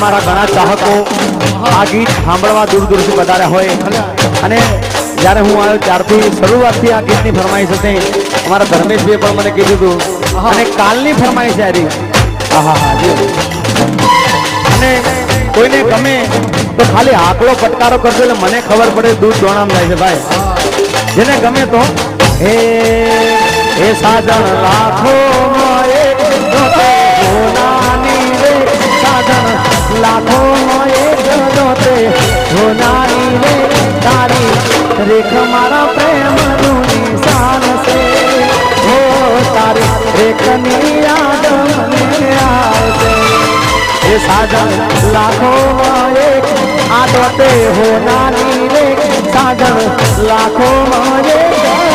મારા ઘણા ચાહકો આ ગીત સાંભળવા દૂર દૂરથી વધારે હોય. અને જ્યારે હું આવ્યો ત્યારથી શરૂઆતથી આ ગીતની ફરમાઈશ હતી. અમારા ધર્મેશભાઈ પણ મને કીધું હતું. અને કાલની ફરમાઈશ યારી હા હા હા અને કોઈને ગમે તો ખાલી આકલો ફટકારો કરજો એટલે મને ખબર પડે દૂધ દોણામ જાય છે ભાઈ. જેને ગમે તો હે હે સાજણ લાખો अपनी यादों साजन लाखों में एक आदोते हो नानी रे साजन लाखों मारे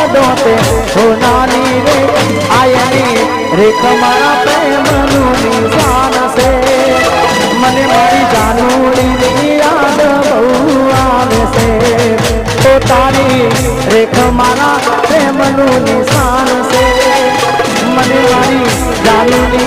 एक हो नानी रे आयनी रे कमरा पे मनु निशान से। मन मारी जानू रे याद बहु से। तो तारी रेख मारा प्रेम नू Hallelujah.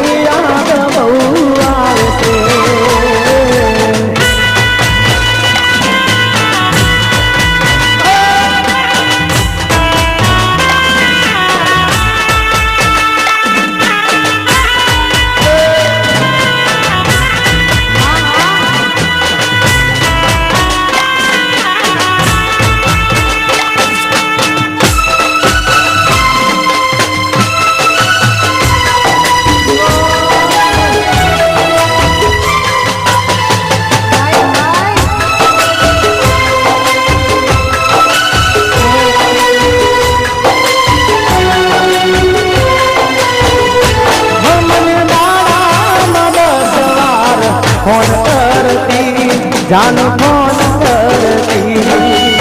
જાન ફોન કરતી